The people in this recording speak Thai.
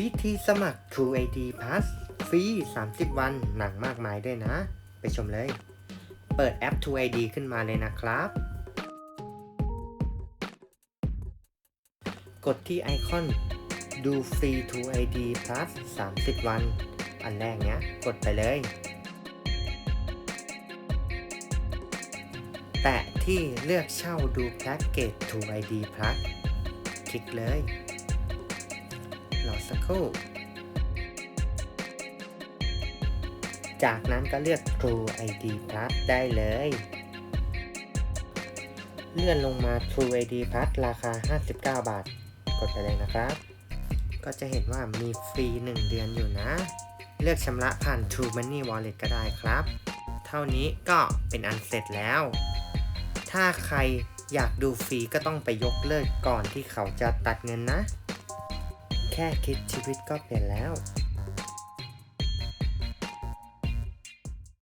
วิธีสมัคร True ID Plus ฟรี 30 วันหนังมากมายด้วยนะ ไปชมเลย เปิดแอป True ID ขึ้นมาเลยนะครับ กดที่ไอคอนดูฟรี True ID Plus 30 วัน อันแรกเนี้ย กดไปเลย แตะที่เลือกเช่าดูแพ็กเกจ True ID Plus คลิกเลย สักครู่จากนั้นก็เลือก True ID Plus ได้เลย เลื่อนลงมา True ID Plus ราคา 59 บาท กดไปเลยนะครับ ก็จะเห็นว่ามีฟรี 1 เดือนอยู่นะ เลือกชำระผ่าน True Money Wallet ก็ได้ครับ เท่านี้ก็เป็นอันเสร็จแล้ว ถ้าใครอยากดูฟรีก็ต้องไปยกเลิกก่อนที่เขาจะตัดเงินนะ แค่คิดชีวิตก็เปลี่ยนแล้ว